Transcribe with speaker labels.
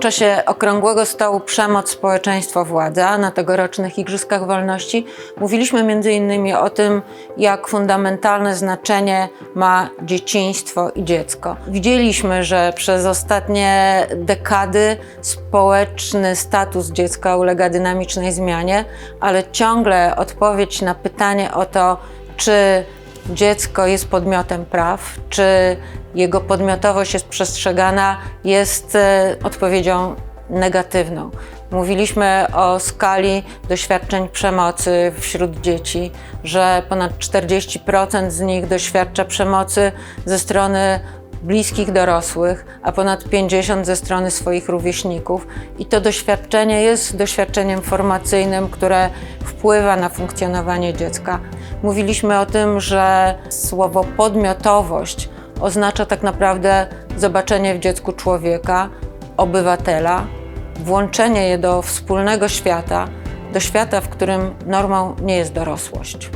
Speaker 1: W czasie okrągłego stołu Przemoc, społeczeństwo, władza na tegorocznych Igrzyskach Wolności mówiliśmy m.in. o tym, jak fundamentalne znaczenie ma dzieciństwo i dziecko. Widzieliśmy, że przez ostatnie dekady społeczny status dziecka ulega dynamicznej zmianie, ale ciągle odpowiedź na pytanie o to, czy dziecko jest podmiotem praw, czy jego podmiotowość jest przestrzegana, jest e, odpowiedzią negatywną. Mówiliśmy o skali doświadczeń przemocy wśród dzieci, że ponad 40% z nich doświadcza przemocy ze strony bliskich dorosłych, a ponad 50 ze strony swoich rówieśników. I to doświadczenie jest doświadczeniem formacyjnym, które wpływa na funkcjonowanie dziecka. Mówiliśmy o tym, że słowo podmiotowość oznacza tak naprawdę zobaczenie w dziecku człowieka, obywatela, włączenie je do wspólnego świata, do świata, w którym normą nie jest dorosłość.